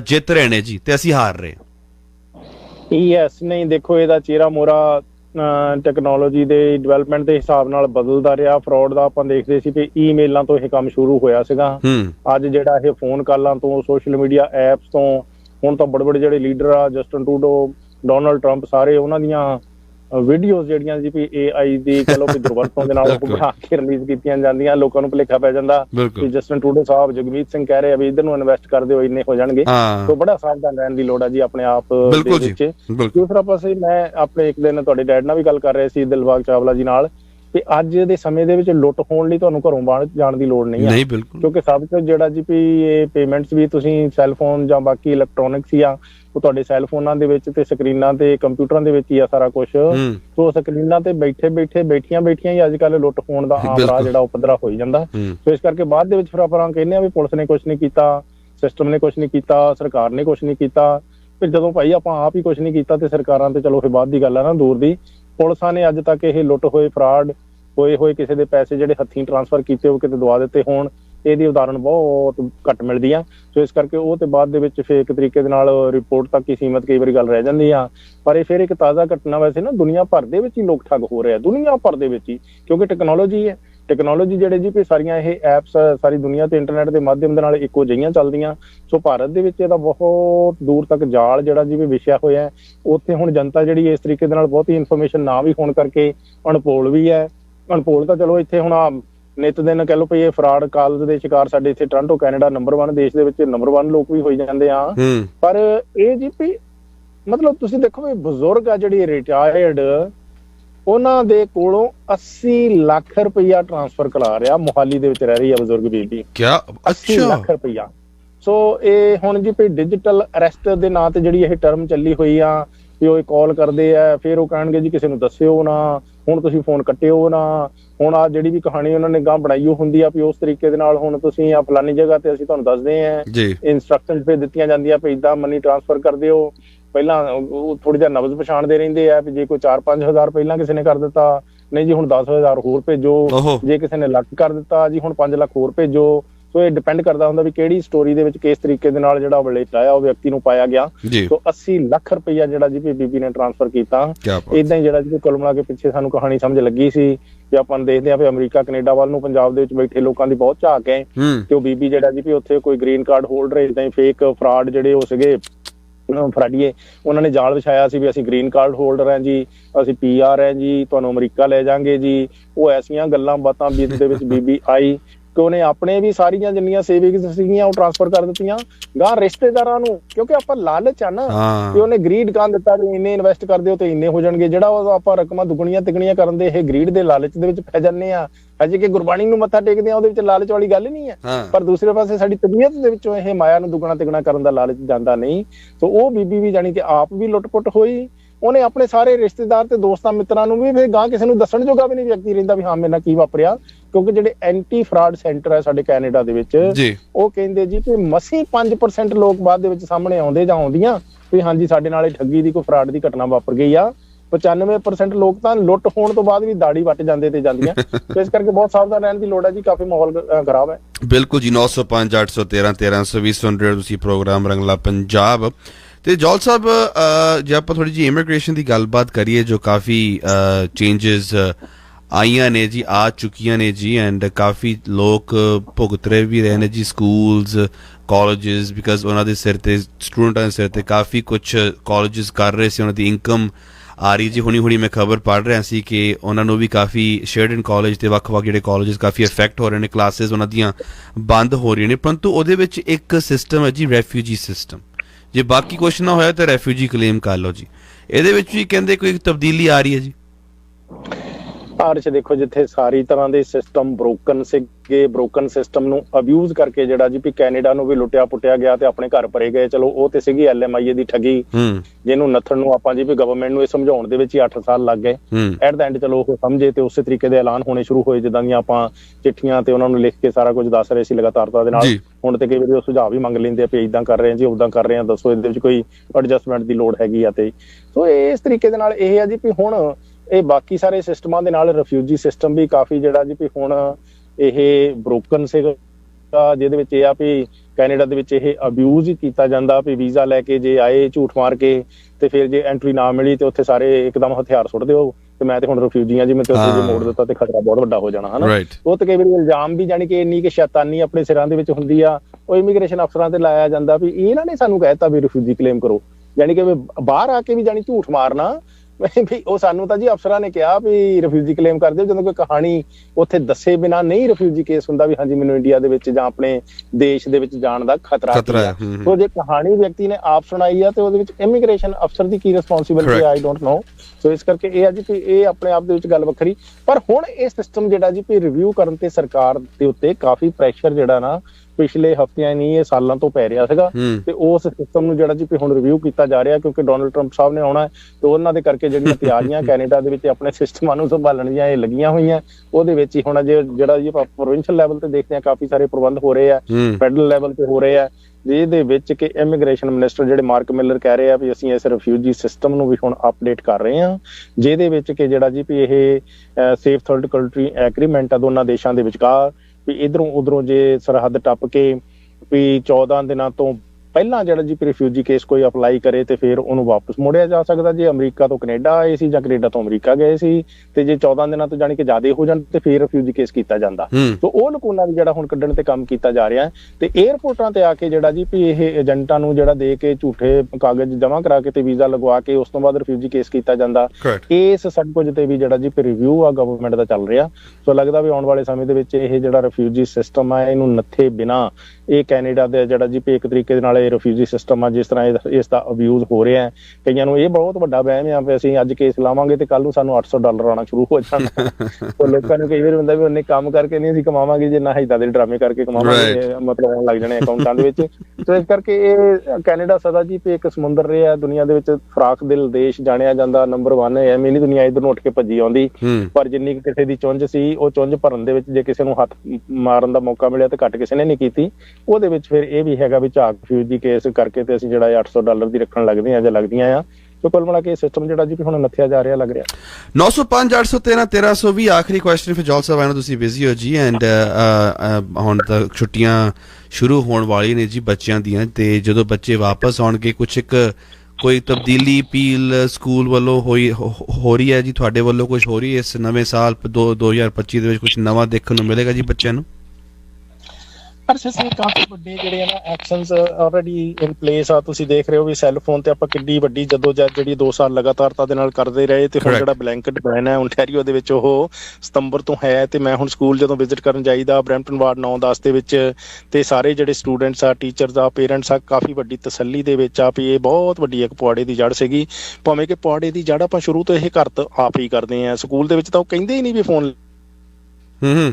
Speaker 1: ਜਿੱਤ ਰਹੇ ਨੇ ਜੀ ਤੇ ਅਸੀਂ ਹਾਰ ਰਹੇ ਹਾਂ।
Speaker 2: ਯੈਸ ਨਹੀਂ ਦੇਖੋ ਇਹਦਾ ਚਿਹਰਾ ਮੋਰਾ ਟੈਕਨੋਲੋਜੀ ਦੇ ਡਿਵੈਲਪਮੈਂਟ ਦੇ ਹਿਸਾਬ ਨਾਲ ਬਦਲਦਾ ਰਿਹਾ। ਫਰਾਡ ਦਾ ਆਪਾਂ ਦੇਖਦੇ ਸੀ ਕਿ ਈਮੇਲਾਂ ਤੋਂ ਇਹ ਕੰਮ ਸ਼ੁਰੂ ਹੋਇਆ ਸੀਗਾ। ਅੱਜ ਜਿਹੜਾ ਇਹ ਫੋਨ ਕਾਲਾਂ ਤੋਂ ਸੋਸ਼ਲ ਮੀਡੀਆ ਐਪਸ ਤੋਂ ਹੁਣ ਤਾਂ ਬੜੇ ਬੜੇ ਜਿਹੜੇ ਲੀਡਰ ਆ ਜਸਟਨ ਟਰੂਡੋ ਡੋਨਲਡ ਟਰੰਪ ਸਾਰੇ ਉਹਨਾਂ ਦੀਆਂ ਵੀਡੀਓਜ਼ ਜਿਹੜੀਆਂ ਜੀ ਵੀ AI ਦੀ ਲਓ ਵੀ ਦੁਰਵਰਤੋਂ ਦੇ ਨਾਲ ਉਹ। ਬਣਾ ਕੇ ਰਿਲੀਜ਼ ਕੀਤੀਆਂ ਜਾਂਦੀਆਂ ਲੋਕਾਂ ਨੂੰ ਭੁਲੇਖਾ ਪੈ ਜਾਂਦਾ। ਕਿ ਜਸਟਨ ਟੂਡੋ ਸਾਹਿਬ ਜਗਮੀਤ ਸਿੰਘ ਕਹਿ ਰਹੇ ਆ ਵੀ ਇਧਰ ਨੂੰ ਇਨਵੈਸਟ ਕਰ ਦਿਓ ਇੰਨੇ ਹੋ ਜਾਣਗੇ।
Speaker 1: ਹਾਂ।
Speaker 2: ਤੋਂ ਬੜਾ ਸਾਵਧਾਨ ਰਹਿਣ ਦੀ ਲੋੜ ਆ ਜੀ ਆਪਣੇ ਆਪ ਦੇ। ਵਿੱਚ। ਦੂਸਰਾ ਪਾਸੇ ਮੈਂ ਆਪਣੇ ਇੱਕ ਦਿਨ ਤੁਹਾਡੇ ਡੈਡ ਨਾਲ ਵੀ ਗੱਲ ਕਰ ਰਿਹਾ ਸੀ ਦਿਲਬਾਗ ਚਾਵਲਾ ਜੀ ਨਾਲ। ਕਿ ਅੱਜ ਦੇ ਸਮੇਂ ਦੇ ਵਿੱਚ ਲੁੱਟ ਹੋਣ ਲਈ ਤੁਹਾਨੂੰ ਘਰੋਂ ਬਾਹਰ ਜਾਣ ਦੀ ਲੋੜ ਨਹੀਂ ਆ।
Speaker 1: ਨਹੀਂ ਬਿਲਕੁਲ।
Speaker 2: ਕਿਉਂਕਿ ਸਭ ਤੋਂ ਜਿਹੜਾ ਜੀ ਵੀ ਇਹ ਪੇਮੈਂਟਸ ਵੀ ਤੁਸੀਂ ਸੈੱਲਫੋਨ ਜਾਂ ਬਾਕੀ ਇਲੈਕਟ੍ਰੋਨਿਕਸ ਹੀ ਆ ਉਹ ਤੁਹਾਡੇ ਸੈੱਲਫੋਨਾਂ ਦੇ ਵਿੱਚ ਤੇ ਸਕਰੀਨਾਂ ਤੇ ਕੰਪਿਊਟਰਾਂ ਦੇ ਵਿੱਚ ਹੀ ਆ ਸਾਰਾ ਕੁਝ
Speaker 1: ਹੂੰ।
Speaker 2: ਸੋ ਸਕਰੀਨਾਂ ਤੇ ਬੈਠੇ ਬੈਠੇ ਬੈਠੀਆਂ ਬੈਠੀਆਂ ਹੀ ਅੱਜ ਕੱਲ ਲੁੱਟ ਹੋਣ ਦਾ ਆਮ ਰਾਹ। ਜਿਹੜਾ ਉਹ ਪੱਧਰਾ ਹੋ ਹੀ ਜਾਂਦਾ।
Speaker 1: ਹੂੰ।
Speaker 2: ਸੋ ਇਸ ਕਰਕੇ ਬਾਅਦ ਦੇ ਵਿੱਚ ਫਿਰ ਆਪਾਂ ਕਹਿੰਦੇ ਆ ਵੀ ਪੁਲਿਸ ਨੇ ਕੁਝ ਨਹੀਂ ਕੀਤਾ ਸਿਸਟਮ ਨੇ ਕੁਝ ਨਹੀਂ ਕੀਤਾ ਸਰਕਾਰ ਨੇ ਕੁਝ ਨਹੀਂ ਕੀਤਾ। ਫਿਰ ਜਦੋਂ ਭਾਈ ਆਪਾਂ ਆਪ ਹੀ ਕੁਝ ਨਹੀਂ ਕੀਤਾ ਤੇ ਸਰਕਾਰਾਂ ਤੇ ਚਲੋ ਫਿਰ ਬਾਅਦ ਦੀ ਗੱਲ ਆ ਨਾ ਦੂਰ ਦੀ। ਪੁਲਿਸਾਂ ਨੇ ਅੱਜ ਤੱਕ ਇਹ ਲੁੱਟ ਹੋਏ ਫਰਾਡ ਹੋਏ ਹੋਏ ਕਿਸੇ ਦੇ ਪੈਸੇ ਜਿਹੜੇ ਹੱਥੀਂ ਟ੍ਰਾਂਸਫਰ ਕੀਤੇ ਉਹ ਕਿਤੇ ਦਵਾ ਦਿੱਤੇ ਹੋਣ, ਇਹਦੀ ਉਦਾਹਰਣ ਬਹੁਤ ਘੱਟ ਮਿਲਦੀ ਆ। ਸੋ ਇਸ ਕਰਕੇ ਉਹ ਤੇ ਬਾਅਦ ਦੇ ਵਿੱਚ ਫੇਰ ਇੱਕ ਤਰੀਕੇ ਦੇ ਨਾਲ ਰਿਪੋਰਟ ਤੱਕ ਹੀ ਸੀਮਤ ਕਈ ਵਾਰੀ ਗੱਲ ਰਹਿ ਜਾਂਦੀ ਆ। ਪਰ ਇਹ ਫਿਰ ਇੱਕ ਤਾਜ਼ਾ ਘਟਨਾ ਵੈਸੇ ਨਾ ਦੁਨੀਆ ਭਰ ਦੇ ਵਿੱਚ ਹੀ ਲੋਕ ਠੱਗ ਹੋ ਰਹੇ ਆ ਦੁਨੀਆ ਭਰ ਦੇ ਵਿੱਚ ਹੀ, ਕਿਉਂਕਿ ਟੈਕਨੋਲੋਜੀ ਹੈ। ਟੈਕਨੋਲੋਜੀ ਜਿਹੜੇ ਜੀ ਵੀ ਸਾਰੀਆਂ ਇਹ ਐਪਸ ਸਾਰੀ ਦੁਨੀਆ ਤੇ ਇੰਟਰਨੈਟ ਦੇ ਮਾਧਿਅਮ ਦੇ ਨਾਲ ਇੱਕੋ ਜਿਹੀਆਂ ਚੱਲਦੀਆਂ। ਸੋ ਭਾਰਤ ਦੇ ਵਿੱਚ ਇਹਦਾ ਬਹੁਤ ਦੂਰ ਤੱਕ ਜਾਲ ਜਿਹੜਾ ਜੀ ਵੀ ਵਿਛਿਆ ਹੋਇਆ ਉੱਥੇ ਹੁਣ ਜਨਤਾ ਜਿਹੜੀ ਇਸ ਤਰੀਕੇ ਦੇ ਨਾਲ ਬਹੁਤੀ ਇਨਫੋਰਮੇਸ਼ਨ ਨਾ ਵੀ ਹੋਣ ਕਰਕੇ ਅਣਪੋਲ ਵੀ ਹੈ। ਅਣਪੋਲ ਤਾਂ ਚਲੋ ਇੱਥੇ ਹੁਣ ਆਹ ਨਿਤ ਦਿਨ ਕਹ ਲਓ ਭਈ ਇਹ ਫਰਾਡ ਕਾਲਸ ਦੇ ਸ਼ਿਕਾਰ ਸਾਡੇ ਇੱਥੇ ਟੋਰਾਂਟੋ ਕੈਨੇਡਾ ਨੰਬਰ 1 ਦੇਸ਼ ਦੇ ਵਿੱਚ ਨੰਬਰ 1 ਲੋਕ ਵੀ ਹੋਈ ਜਾਂਦੇ ਆ। ਪਰ ਇਹ ਜੀ ਵੀ ਮਤਲਬ ਤੁਸੀਂ ਦੇਖੋ ਵੀ ਬਜ਼ੁਰਗ ਆ ਜਿਹੜੀ ਰਿਟਾਇਰਡ ਉਹਨਾਂ ਦੇ ਕੋਲੋਂ 80 ਲੱਖ ਰੁਪਈਆ ਟ੍ਰਾਂਸਫਰ ਕਰਾ ਰਿਹਾ ਮੁਹਾਲੀ ਦੇ ਵਿੱਚ ਰਹਿ ਰਹੀ ਆ ਬਜ਼ੁਰਗ ਬੀਬੀ
Speaker 1: ਕੀ
Speaker 2: 80
Speaker 1: ਅੱਛਾ।
Speaker 2: ਲੱਖ ਰੁਪਈਆ। ਸੋ ਇਹ ਹੁਣ ਜੀ ਵੀ ਡਿਜੀਟਲ ਅਰੈਸਟ ਦੇ ਨਾਂ ਤੇ ਜਿਹੜੀ ਇਹ ਟਰਮ ਚੱਲੀ ਹੋਈ ਆ ਵੀ ਉਹ ਕਾਲ ਕਰਦੇ ਆ ਫਿਰ ਉਹ ਕਹਿਣਗੇ ਜੀ ਕਿਸੇ ਨੂੰ ਦੱਸਿਓ ਨਾ। ਹੁਣ ਤੁਸੀਂ ਫੋਨ ਕੱਟਿਓ ਨਾ ਹੁਣ ਆ ਜਿਹੜੀ ਵੀ ਕਹਾਣੀ ਉਹਨਾਂ ਨੇ ਗਾਂ ਬਣਾਈ ਹੁੰਦੀ ਆ ਵੀ ਉਸ ਤਰੀਕੇ ਦੇ ਨਾਲ ਹੁਣ ਤੁਸੀਂ ਆ ਫਲਾਨੀ ਜਗ੍ਹਾ ਤੇ ਅਸੀਂ ਤੁਹਾਨੂੰ ਦੱਸਦੇ ਆ ਇਨਸਟਰਕਸ਼ਨਸ ਭੇਜ ਦਿੱਤੀਆਂ ਜਾਂਦੀਆਂ ਵੀ ਇਦਾਂ ਮਨੀ ਟ੍ਰਾਂਸਫਰ ਕਰ ਦਿਓ। ਪਹਿਲਾਂ ਉਹ ਥੋੜੀ ਜਿਹਾ ਨਬਜ਼ ਪਛਾਣਦੇ ਰਹਿੰਦੇ ਆ ਵੀ ਜੇ ਕੋਈ 4-5000 ਪਹਿਲਾਂ ਕਿਸੇ ਨੇ ਕਰ ਦਿੱਤਾ ਨਹੀਂ ਜੀ ਹੁਣ 10000 ਹੋਰ ਭੇਜੋ। ਜੇ ਕਿਸੇ ਨੇ ਲੱਖ ਕਰ ਦਿੱਤਾ ਜੀ ਹੁਣ 5 ਲੱਖ ਹੋਰ ਭੇਜੋ। ਸੋ ਇਹ ਡਿਪੈਂਡ ਕਰਦਾ ਹੁੰਦਾ ਵੀ ਕਿਹੜੀ ਸਟੋਰੀ ਦੇ ਵਿੱਚ ਕਿਸ ਤਰੀਕੇ ਦੇ ਨਾਲ ਜਿਹੜਾ ਵਲੇਟ ਆਇਆ ਉਹ ਵਿਅਕਤੀ ਨੂੰ ਪਾਇਆ ਗਿਆ। ਸੋ 80 ਲੱਖ ਰੁਪਈਆ ਜਿਹੜਾ ਜੀ ਬੀਬੀ ਨੇ ਟ੍ਰਾਂਸਫਰ ਕੀਤਾ। ਇਦਾਂ ਹੀ। ਜਿਹੜਾ ਜੀ ਕੁੱਲ ਮਿਲਾ ਕੇ ਪਿੱਛੇ ਸਾਨੂੰ ਕਹਾਣੀ ਸਮਝ ਲੱਗੀ ਸੀ ਕਿ ਆਪਾਂ ਦੇਖਦੇ ਆ ਵੀ ਅਮਰੀਕਾ ਕੈਨੇਡਾ ਵੱਲ ਨੂੰ ਪੰਜਾਬ ਦੇ ਵਿੱਚ ਬੈਠੇ ਲੋਕਾਂ ਦੀ ਬਹੁਤ ਝਾਕ ਹੈ।
Speaker 1: ਹੂੰ।
Speaker 2: ਕਿ ਉਹ ਬੀਬੀ ਜਿਹੜਾ ਜੀ ਵੀ ਉੱਥੇ ਕੋਈ ਗ੍ਰੀਨ ਕਾਰਡ ਹੋਲਡਰ ਇਦਾਂ ਹੀ ਫੇਕ ਫਰਾਡ ਜਿਹੜੇ ਉਹ ਸੀਗੇ ਅਹ ਫਰਾਡੀਏ ਉਹਨਾਂ ਨੇ ਜਾਲ ਵਿਛਾਇਆ ਸੀ ਵੀ ਅਸੀਂ ਗ੍ਰੀਨ ਕਾਰਡ ਹੋਲਡਰ ਹਾਂ ਜੀ ਅਸੀਂ ਪੀਆਰ ਹਾਂ ਜੀ ਤੁਹਾਨੂੰ ਅਮਰੀਕਾ ਲੈ ਜਾਾਂਗੇ ਜੀ। ਉਹ ਐਸੀਆਂ ਗੱਲਾਂ ਬਾਤਾਂ ਵੀ ਦੇ ਵਿੱਚ ਬੀਬੀ ਆਈ। ਕਿ ਉਹਨੇ ਆਪਣੇ ਵੀ ਸਾਰੀਆਂ ਜਿੰਨੀਆਂ ਸੇਵਿੰਗਸ ਸੀਗੀਆਂ ਉਹ ਟ੍ਰਾਂਸਫਰ ਕਰ ਦਿੱਤੀਆਂ। ਗਾਂ ਰਿਸ਼ਤੇਦਾਰਾਂ ਨੂੰ ਕਿਉਂਕਿ ਆਪਾਂ ਲਾਲਚ ਆ ਨਾ ਕਿ ਉਹਨੇ ਗਰੀਡ ਕਾਂ ਦਿੱਤਾ ਵੀ ਇੰਨੇ ਇਨਵੈਸਟ ਕਰ ਦਿਓ ਤੇ ਇੰਨੇ ਹੋ ਜਾਣਗੇ। ਜਿਹੜਾ ਉਹ ਆਪਾਂ ਰਕਮਾਂ ਦੁੱਗਣੀਆਂ ਤਿਗਣੀਆਂ ਕਰਨ ਦੇ ਇਹ ਗਰੀਡ ਦੇ ਲਾਲਚ ਦੇ ਵਿੱਚ ਪੈ ਜਾਂਦੇ ਆ। ਅਜੇ ਕਿ ਗੁਰਬਾਣੀ ਨੂੰ ਮੱਥਾ ਟੇਕਦੇ ਆ ਉਹਦੇ ਵਿੱਚ ਲਾਲਚ ਵਾਲੀ ਗੱਲ ਨਹੀਂ
Speaker 1: ਹੈ।
Speaker 2: ਪਰ ਦੂਸਰੇ ਪਾਸੇ ਸਾਡੀ ਤਬੀਅਤ ਦੇ ਵਿੱਚੋਂ ਇਹ ਮਾਇਆ ਨੂੰ ਦੁੱਗਣਾ ਤਿਗਣਾ ਕਰਨ ਦਾ ਲਾਲਚ ਜਾਂਦਾ ਨਹੀਂ। ਸੋ ਉਹ ਬੀਬੀ ਵੀ ਜਾਣੀ ਕਿ ਆਪ ਵੀ ਲੁੱਟ-ਪੁੱਟ ਹੋਈ। ਉਹਨੇ ਆਪਣੇ ਸਾਰੇ ਰਿਸ਼ਤੇਦਾਰ ਤੇ ਦੋਸਤਾਂ ਮਿੱਤਰਾਂ ਨੂੰ ਵੀ ਫਿਰ ਗਾਂ ਕਿਸੇ ਨੂੰ ਦੱਸਣ ਜੋਗਾ ਵੀ ਨਹੀਂ ਵਿਅਕਤੀ ਰਹਿੰਦਾ ਵੀ ਹਾਂ ਮੇਰੇ ਨਾਲ ਕੀ ਵਾਪਰਿਆ ਕਿਉਂਕਿ ਜਿਹੜੇ ਐਂਟੀ ਫਰਾਡ ਸੈਂਟਰ ਹੈ ਸਾਡੇ ਕੈਨੇਡਾ ਦੇ ਵਿੱਚ ਉਹ ਕਹਿੰਦੇ ਜੀ ਕਿ ਮਸੀ 5% ਲੋਕ ਬਾਅਦ ਦੇ ਵਿੱਚ ਸਾਹਮਣੇ ਆਉਂਦੇ ਜਾਂ ਆਉਂਦੀਆਂ ਵੀ ਹਾਂਜੀ ਸਾਡੇ ਨਾਲ ਇਹ ਠੱਗੀ ਦੀ ਕੋਈ ਫਰਾਡ ਦੀ ਘਟਨਾ ਵਾਪਰ ਗਈ ਆ। 95% ਲੋਕ ਤਾਂ ਲੁੱਟ ਹੋਣ ਤੋਂ ਬਾਅਦ ਵੀ ਦਾੜੀ ਵੱਟ ਜਾਂਦੇ ਤੇ ਜਾਂਦੀਆਂ। ਤੇ ਇਸ ਕਰਕੇ ਬਹੁਤ ਸਾਵਧਾਨ ਰਹਿਣ ਦੀ ਲੋੜ ਹੈ ਜੀ ਕਾਫੀ ਮਾਹੌਲ ਖਰਾਬ ਹੈ।
Speaker 1: ਬਿਲਕੁਲ ਜੀ 905 813 1320 ਤੁਸੀਂ ਪ੍ਰੋਗਰਾਮ ਰੰਗਲਾ ਪੰਜਾਬ। ਤੇ ਜੌਲ ਸਾਹਿਬ ਜੇ ਆਪਾਂ ਥੋੜੀ ਜੀ ਇਮੀਗ੍ਰੇਸ਼ਨ ਦੀ ਗੱਲਬਾਤ ਕਰੀਏ, ਜੋ ਕਾਫੀ ਚੇਂजेस ਆਈਆਂ ਨੇ ਜੀ, ਆ ਚੁੱਕੀਆਂ ਨੇ ਜੀ ਐਂਡ ਕਾਫੀ ਲੋਕ ਭੁਗਤ ਰਹੇ ਵੀ ਰਹੇ ਨੇ ਜੀ ਸਕੂਲਸ ਕਾਲਜਸ ਬਿਕਾਜ਼ ਉਹਨਾਂ ਦੇ ਸਿਰ ਤੇ ਸਟੂਡੈਂਟਾਂ ਦੇ ਸਿਰ ਤੇ ਕਾਫੀ ਕੁਝ ਕਾਲਜਸ ਕਰ ਰਹੇ ਸੀ, ਉਹਨਾਂ ਦੀ ਇਨਕਮ ਆ ਰਹੀ ਜੀ। ਹੁਣੀ ਹੁਣੀ ਮੈਂ ਖਬਰ ਪੜ੍ਹ ਰਿਹਾ ਸੀ ਕਿ ਉਹਨਾਂ ਨੂੰ ਵੀ ਕਾਫੀ ਸ਼ੇਰਡਨ ਕਾਲਜ ਤੇ ਵੱਖ-ਵੱਖ ਜਿਹੜੇ ਕਾਲਜਸ ਕਾਫੀ ਇਫੈਕਟ ਹੋ ਰਹੇ ਨੇ ਕਲਾਸਿਸ ਉਹਨਾਂ ਦੀਆਂ ਬੰਦ ਹੋ ਰਹੀਆਂ ਨੇ, ਪਰੰਤੂ ਉਹਦੇ ਵਿੱਚ ਇੱਕ ਸਿਸਟਮ ਹੈ ਜੀ ਰੈਫਿਊਜੀ ਸਿਸਟਮ ਜੇ ਬਾਕੀ ਕੁਝ ਨਾ ਹੋਇਆ ਤਾਂ ਰੈਫਿਊਜੀ ਕਲੇਮ ਕਰ ਲਓ ਜੀ। ਇਹਦੇ ਵਿੱਚ ਵੀ ਕਹਿੰਦੇ ਕੋਈ ਤਬਦੀਲੀ ਆ ਰਹੀ ਹੈ ਜੀ।
Speaker 2: ਭਾਰਤ 'ਚ ਦੇਖੋ ਜਿੱਥੇ ਸਾਰੀ ਤਰ੍ਹਾਂ ਦੇ ਸਿਸਟਮ ਬ੍ਰੋਕਨ ਸੀਗੇ ਬ੍ਰੋਕਨ ਸਿਸਟਮ ਨੂੰ ਅਬਿਊਜ਼ ਕਰਕੇ ਜਿਹੜਾ ਜੀ ਵੀ ਕੈਨੇਡਾ ਨੂੰ ਵੀ ਲੁੱਟਿਆ ਪੁੱਟਿਆ ਗਿਆ ਤੇ ਆਪਣੇ ਘਰ ਭਰੇ ਗਏ ਚਲੋ ਉਹ ਤੇ ਸੀਗੀ ਐਲਐਮਆਈਏ ਦੀ ਠੱਗੀ। ਜਿਹਨੂੰ ਨੱਥਣ ਨੂੰ ਆਪਾਂ ਜੀ ਵੀ ਗਵਰਨਮੈਂਟ ਨੂੰ ਇਹ ਸਮਝਾਉਣ ਦੇ ਵਿੱਚ ਹੀ 8 ਸਾਲ ਲੱਗ ਗਏ। ਐਟ ਦਾ ਐਂਡ ਚਲੋ ਉਹ ਸਮਝੇ ਤੇ ਉਸੇ ਤਰੀਕੇ ਦੇ ਐਲਾਨ ਹੋਣੇ ਸ਼ੁਰੂ ਹੋਏ ਜਿੱਦਾਂ ਦੀਆਂ ਆਪਾਂ ਚਿੱਠੀਆਂ ਤੇ ਉਹਨਾਂ ਨੂੰ ਲਿਖ ਕੇ ਸਾਰਾ ਕੁਝ ਦੱਸ ਰਹੇ ਸੀ ਲਗਾਤਾਰਤਾ ਦੇ ਨਾਲ। ਹੁਣ ਤੇ ਕਈ ਵਾਰੀ ਉਹ ਸੁਝਾਅ ਵੀ ਮੰਗ ਲੈਂਦੇ ਆ ਵੀ ਇਦਾਂ ਕਰ ਰਹੇ ਆ ਜੀ ਉਦਾਂ ਕਰ ਰਹੇ ਆ ਦੱਸੋ ਇਹਦੇ ਵਿੱਚ ਕੋਈ ਐਡਜਸਟਮੈਂਟ ਦੀ ਲੋੜ ਹੈਗੀ ਆ ਤੇ। ਸੋ ਇਸ ਤਰੀਕੇ ਦੇ ਨਾਲ ਇਹ ਆ ਜੀ ਵੀ ਹੁਣ ਇਹ ਬਾਕੀ ਸਾਰੇ ਸਿਸਟਮਾਂ ਦੇ ਨਾਲ ਰਿਫਿਊਜੀ ਸਿਸਟਮ ਵੀ ਕਾਫੀ ਜਿਹੜਾ ਜੀ ਵੀ ਹੁਣ ਇਹ ਬ੍ਰੋਕਨ ਸੀਗਾ ਜਿਹਦੇ ਵਿੱਚ ਇਹ ਆ ਵੀ ਕੈਨੇਡਾ ਦੇ ਵਿੱਚ ਇਹ ਅਬਿਊਜ਼ ਹੀ ਕੀਤਾ ਜਾਂਦਾ ਵੀ ਵੀਜ਼ਾ ਲੈ ਕੇ ਜੇ ਆਏ ਝੂਠ ਮਾਰ ਕੇ ਤੇ ਫਿਰ ਜੇ ਐਂਟਰੀ ਨਾ ਮਿਲੀ ਤੇ ਉੱਥੇ ਸਾਰੇ ਇੱਕਦਮ ਹਥਿਆਰ ਸੁੱਟ ਦਿਓ ਤੇ ਮੈਂ ਤੇ ਹੁਣ ਰਿਫਿਊਜੀ ਆ ਜੀ ਮੈਂ ਤੇ ਉੱਥੇ ਜੇ। ਮੋੜ ਦਿੱਤਾ ਤੇ ਖਤਰਾ ਬਹੁਤ ਵੱਡਾ ਹੋ ਜਾਣਾ ਹਨਾ? ਉਹ ਤੇ ਕਈ ਵਾਰੀ ਇਲਜ਼ਾਮ ਵੀ ਜਾਣੀ ਕਿ ਇੰਨੀ ਕਿ ਸ਼ੈਤਾਨੀ ਆਪਣੇ ਸਿਰਾਂ ਦੇ ਵਿੱਚ ਹੁੰਦੀ ਆ ਉਹ ਇਮੀਗ੍ਰੇਸ਼ਨ ਅਫਸਰਾਂ ਤੇ ਲਾਇਆ ਜਾਂਦਾ ਵੀ ਇਹਨਾਂ ਨੇ ਸਾਨੂੰ ਕਹਿਤਾ ਵੀ ਰਿਫਿਊਜੀ ਕਲੇਮ ਕਰੋ। ਯਾਨੀ ਕਿ ਬਾਹਰ ਆ ਕੇ ਵੀ ਜਾਣੀ ਝੂਠ ਮਾਰਨਾ ਵੀ ਉਹ ਸਾਨੂੰ ਤਾਂ ਜੀ ਅਫਸਰਾਂ ਨੇ ਕਿਹਾ ਵੀ ਰਿਫਿਊਜੀ ਕਲੇਮ ਕਰ ਦਿਓ ਜਦੋਂ ਕੋਈ ਕਹਾਣੀ ਉੱਥੇ ਦੱਸੇ ਬਿਨਾ ਨਹੀਂ ਰਿਫਿਊਜੀ ਕੇਸ ਹੁੰਦਾ ਵੀ ਹਾਂਜੀ ਮੈਨੂੰ ਇੰਡੀਆ ਦੇ ਵਿੱਚ ਜਾਂ ਆਪਣੇ ਦੇਸ਼ ਦੇ ਵਿੱਚ ਜਾਣ ਦਾ ਖਤਰਾ
Speaker 1: ਹੈ।
Speaker 2: ਸੋ ਜੇ ਕਹਾਣੀ ਵਿਅਕਤੀ ਨੇ ਆਪ ਸੁਣਾਈ ਆ ਤੇ ਉਹਦੇ ਵਿੱਚ ਇਮੀਗ੍ਰੇਸ਼ਨ ਅਫਸਰ ਦੀ ਕੀ ਰਿਸਪੌਂਸਿਬਿਲਟੀ. ਆਈ ਡੋਂਟ ਨੋ ਸੋ ਇਸ ਕਰਕੇ ਇਹ ਆ ਜੀ ਕਿ ਇਹ ਆਪਣੇ ਆਪ ਦੇ ਵਿੱਚ ਗੱਲ ਵੱਖਰੀ ਪਰ ਹੁਣ ਇਹ ਸਿਸਟਮ ਜਿਹੜਾ ਜੀ ਵੀ ਰਿਵਿਊ ਕਰਨ ਤੇ ਸਰਕਾਰ ਦੇ ਉੱਤੇ ਕਾਫੀ ਪ੍ਰੈਸ਼ਰ ਜਿਹੜਾ ਨਾ ਪਿਛਲੇ ਹਫ਼ਤਿਆਂ ਨਹੀਂ ਇਹ ਸਾਲਾਂ ਤੋਂ ਪੈ ਰਿਹਾ ਸੀਗਾ। ਤੇ ਉਸ ਸਿਸਟਮ ਨੂੰ ਜਿਹੜਾ ਜੀ ਹੁਣ ਰਿਵਿਊ ਕੀਤਾ ਜਾ ਰਿਹਾ ਕਿਉਂਕਿ ਡੋਨਲਡ ਟਰੰਪ ਸਾਹਿਬ ਨੇ ਆਉਣਾ ਹੈ ਤੇ ਉਹਨਾਂ ਦੇ ਕਰਕੇ ਜਿਹੜੀਆਂ ਤਿਆਰੀਆਂ ਕੈਨੇਡਾ ਦੇ ਵਿੱਚ ਆਪਣੇ ਸਿਸਟਮਾਂ ਨੂੰ ਸੰਭਾਲਣ ਦੀਆਂ ਇਹ ਲੱਗੀਆਂ ਹੋਈਆਂ ਉਹਦੇ ਵਿੱਚ ਹੀ ਹੁਣ ਜੇ ਜਿਹੜਾ ਜੀ ਪ੍ਰੋਵਿੰਸ਼ੀਅਲ ਲੈਵਲ ਤੇ ਦੇਖਦੇ ਆ ਕਾਫੀ ਸਾਰੇ ਪ੍ਰਬੰਧ ਹੋ ਰਹੇ ਆ ਫੈਡਰਲ ਲੈਵਲ ਤੇ ਹੋ ਰਹੇ ਆ ਜਿਹਦੇ ਵਿੱਚ ਕਿ ਇਮੀਗ੍ਰੇਸ਼ਨ ਮਿਨਿਸਟਰ ਜਿਹੜੇ ਮਾਰਕ ਮਿਲਰ ਕਹਿ ਰਹੇ ਆ ਵੀ ਅਸੀਂ ਇਸ ਰਿਫਿਊਜੀ ਸਿਸਟਮ ਨੂੰ ਵੀ ਹੁਣ ਅਪਡੇਟ ਕਰ ਰਹੇ ਆ ਜਿਹਦੇ ਵਿੱਚ ਕਿ ਜਿਹੜਾ ਜੀ ਵੀ ਇਹ ਸੇਫ ਥਰਡ ਕੰਟਰੀ ਐਗਰੀਮੈਂਟ ਆ ਦੋਨਾਂ ਦੇਸ਼ਾਂ ਦੇ ਵਿਚਕਾਰ ਵੀ ਇਧਰੋਂ ਉਧਰੋਂ ਜੇ ਸਰਹੱਦ ਟੱਪ ਕੇ ਵੀ 14 ਦਿਨਾਂ ਤੋਂ ਪਹਿਲਾਂ ਜਿਹੜਾ ਜੀ ਰਿਫਿਊਜੀ ਕੇਸ ਕੋਈ ਅਪਲਾਈ ਕਰੇ ਤੇ ਫਿਰ ਉਹਨੂੰ ਵਾਪਸ ਮੋੜਿਆ ਜਾ ਸਕਦਾ ਜੇ ਅਮਰੀਕਾ ਤੋਂ ਕੈਨੇਡਾ ਆਏ ਸੀ ਜਾਂ ਕੈਨੇਡਾ ਤੋਂ ਅਮਰੀਕਾ ਗਏ ਸੀ ਤੇ ਜੇ 14 ਦਿਨਾਂ ਤੋਂ ਜਾਣੀ ਕਿ ਜ਼ਿਆਦਾ ਹੋ ਜਾਣ ਤੇ ਫਿਰ ਰਿਫਿਊਜੀ ਕੇਸ ਕੀਤਾ ਜਾਂਦਾ। ਸੋ ਉਹ ਲਕੂਨਾ ਵੀ ਜਿਹੜਾ ਹੁਣ ਕੱਢਣ ਤੇ ਕੰਮ ਕੀਤਾ ਜਾ ਰਿਹਾ ਤੇ 에ਅਰਪੋਰਟਾਂ ਤੇ ਆ ਕੇ ਜਿਹੜਾ ਜੀ ਵੀ ਇਹ ਏਜੰਟਾਂ ਨੂੰ ਜਿਹੜਾ ਦੇ ਕੇ ਝੂਠੇ ਕਾਗਜ਼ ਜਮ੍ਹਾਂ ਕਰਾ ਕੇ ਤੇ ਵੀਜ਼ਾ ਲਗਵਾ ਕੇ ਉਸ ਤੋਂ ਬਾਅਦ ਰਿਫਿਊਜੀ ਕੇਸ ਕੀਤਾ ਜਾਂਦਾ। ਇਸ ਸਭ ਕੁਝ ਤੇ ਵੀ ਜਿਹੜਾ ਜੀ ਰਿਵਿਊ ਆ ਗਵਰਨਮੈਂਟ ਦਾ ਚੱਲ ਰਿਹਾ। ਸੋ ਲੱਗਦਾ ਵੀ ਆਉਣ ਵਾਲੇ ਸਮੇਂ ਦੇ ਵਿੱਚ ਇਹ ਜਿਹੜਾ ਰਿਫਿਊਜੀ ਸਿਸਟਮ ਆ ਇਹਨੂੰ ਨੱਥੇ ਬਿਨਾ ਇਹ ਕੈਨੇਡਾ ਦੇ ਜਿਹੜਾ ਜੀ ਇੱਕ ਤਰੀਕੇ ਦੇ ਨਾਲ ਇਹ ਰਿਫਿਊਜੀ ਸਿਸਟਮ ਆ ਜਿਸ ਤਰ੍ਹਾਂ ਇਸ ਦਾ ਅਬਿਊਜ਼ ਹੋ ਰਿਹਾ ਹੈ। ਕਈਆਂ ਨੂੰ ਇਹ ਬਹੁਤ ਵੱਡਾ ਵਹਿਮ ਆ ਵੀ ਅਸੀਂ ਅੱਜ ਕੇਸ ਲਾਵਾਂਗੇ ਤੇ ਕੱਲ ਨੂੰ ਸਾਨੂੰ 800 ਡਾਲਰ ਆਉਣਾ ਸ਼ੁਰੂ ਹੋ ਜਾਣਾ। ਸੋ ਲੋਕਾਂ ਨੂੰ ਕਈ ਵਾਰ ਹੁੰਦਾ ਵੀ ਉਹਨੇ ਕੰਮ ਕਰਕੇ ਨਹੀਂ ਅਸੀਂ ਕਮਾਵਾਂਗੇ ਜੇ ਨਾ ਹਿੱਦਾਂ ਦੇ ਡਰਾਮੇ ਕਰਕੇ ਕਮਾਵਾਂਗੇ ਮਤਲਬ ਆਉਣ ਲੱਗ ਜਾਣੇ ਅਕਾਊਂਟਾਂ ਦੇ ਵਿੱਚ। ਸੋ ਇਸ ਕਰਕੇ ਇਹ ਕੈਨੇਡਾ ਸਦਾ ਜੀ ਵੀ ਇੱਕ ਸਮੁੰਦਰ ਰਿਹਾ ਦੁਨੀਆ ਦੇ ਵਿੱਚ ਫਰਾਕ ਦਿਲ ਦੇਸ਼ ਜਾਣਿਆ ਜਾਂਦਾ ਨੰਬਰ 1 ਹੈ ਐਵੇਂ ਨਹੀਂ ਦੁਨੀਆ ਇਧਰ ਨੂੰ ਉੱਠ ਕੇ ਭੱਜੀ ਆਉਂਦੀ। ਪਰ ਜਿੰਨੀ ਕੁ ਕਿਸੇ ਦੀ ਚੁੰਝ ਸੀ ਉਹ ਚੁੰਝ ਭਰਨ ਦੇ ਵਿੱਚ ਜੇ ਕਿਸੇ ਨੂੰ ਹੱਥ ਮਾਰਨ ਦਾ ਮੌਕਾ ਮਿਲਿਆ ਤੇ ਘੱਟ ਕਿਸੇ ਨੇ ਨਹੀਂ ਕੀਤੀ। ਉਹਦੇ ਵਿੱਚ ਫਿਰ ਇਹ ਵੀ ਹੈਗਾ ਵੀ ਝਾਕ ਫਿਊਜੀ ਕੇਸ ਕਰਕੇ ਤੇ ਅਸੀਂ ਜਿਹੜਾ 800 ਡਾਲਰ ਦੀ ਰੱਖਣ ਲੱਗਦੇ ਆ ਜਾਂ ਲੱਗਦੀਆਂ ਆ। ਸੋ ਕੁੱਲ ਮਿਲਾ ਕੇ ਇਹ ਸਿਸਟਮ ਜਿਹੜਾ ਜੀ ਵੀ ਹੁਣ ਨੱਥਿਆ ਜਾ ਰਿਹਾ ਲੱਗ ਰਿਹਾ।
Speaker 1: 905 813 1320 ਆਖਰੀ ਕੁਐਸਚਨ ਫਿਰ ਜੌਲ ਸਾਹਿਬ ਆਇਆਂ ਤੁਸੀਂ ਬਿਜ਼ੀ ਹੋ ਜੀ ਐਂਡ ਹੁਣ ਤਾਂ ਛੁੱਟੀਆਂ ਸ਼ੁਰੂ ਹੋਣ ਵਾਲੀਆਂ ਨੇ ਜੀ ਬੱਚਿਆਂ ਦੀਆਂ ਤੇ ਜਦੋਂ ਬੱਚੇ ਵਾਪਸ ਆਉਣਗੇ ਕੁਝ ਇੱਕ ਕੋਈ ਤਬਦੀਲੀ ਅਪੀਲ ਸਕੂਲ ਵੱਲੋਂ ਹੋਈ, ਹੋ ਰਹੀ ਹੈ ਜੀ, ਤੁਹਾਡੇ ਵੱਲੋਂ ਕੁਝ ਹੋ ਰਹੀ ਹੈ ਇਸ ਨਵੇਂ ਸਾਲ ਦੋ- 2025 ਦੇ ਵਿੱਚ ਕੁਝ ਨਵਾਂ ਦੇਖਣ ਨੂੰ ਮਿਲੇਗਾ ਜੀ ਬੱਚਿਆਂ ਨੂੰ?
Speaker 2: ਪਰ ਸੇ ਕਾਫੀ ਵੱਡੇ ਜਿਹੜੇ ਆ ਨਾ ਐਕਸ਼ਨਸ ਆਲਰੇਡੀ ਇਨ ਪਲੇਸ ਆ। ਤੁਸੀਂ ਦੇਖ ਰਹੇ ਹੋ ਵੀ ਸੈੱਲ ਫੋਨ ਤੇ ਆਪਾਂ ਕਿੱਡੀ ਵੱਡੀ ਜਦੋਂ ਜਿਹੜੀ 2 ਸਾਲ ਲਗਾਤਾਰਤਾ ਦੇ ਨਾਲ ਕਰਦੇ ਰਹੇ ਤੇ ਹੁਣ. ਜਿਹੜਾ ਬਲੈਂਕਟ ਬੈਨ ਹੈ ਓਨਟਾਰੀਓ ਦੇ ਵਿੱਚ ਉਹ ਸਤੰਬਰ ਤੋਂ ਹੈ ਤੇ ਮੈਂ ਹੁਣ ਸਕੂਲ ਜਦੋਂ ਵਿਜ਼ਿਟ ਕਰਨ ਜਾਈਦਾ ਬ੍ਰੈਂਪਟਨ ਵਾਰਡ 9-10 ਦੇ ਵਿੱਚ ਤੇ ਸਾਰੇ ਜਿਹੜੇ ਸਟੂਡੈਂਟਸ ਆ ਟੀਚਰਸ ਆ ਪੇਰੈਂਟਸ ਆ ਕਾਫੀ ਵੱਡੀ ਤਸੱਲੀ ਦੇ ਵਿੱਚ ਆ ਵੀ ਇਹ ਬਹੁਤ ਵੱਡੀ ਇੱਕ ਪੁਆੜੇ ਦੀ ਜੜ ਸੀਗੀ। ਭਾਵੇਂ ਕਿ ਪੁਆੜੇ ਦੀ ਜੜ ਆਪਾਂ ਸ਼ੁਰੂ ਤੋਂ ਇਹ ਘਰ ਤੋਂ ਆਪ ਹੀ ਕਰਦੇ ਆ ਸਕੂਲ ਦੇ ਵਿੱਚ ਤਾਂ ਉਹ ਕਹਿੰਦੇ ਹੀ ਨਹੀਂ ਵੀ ਫੋਨ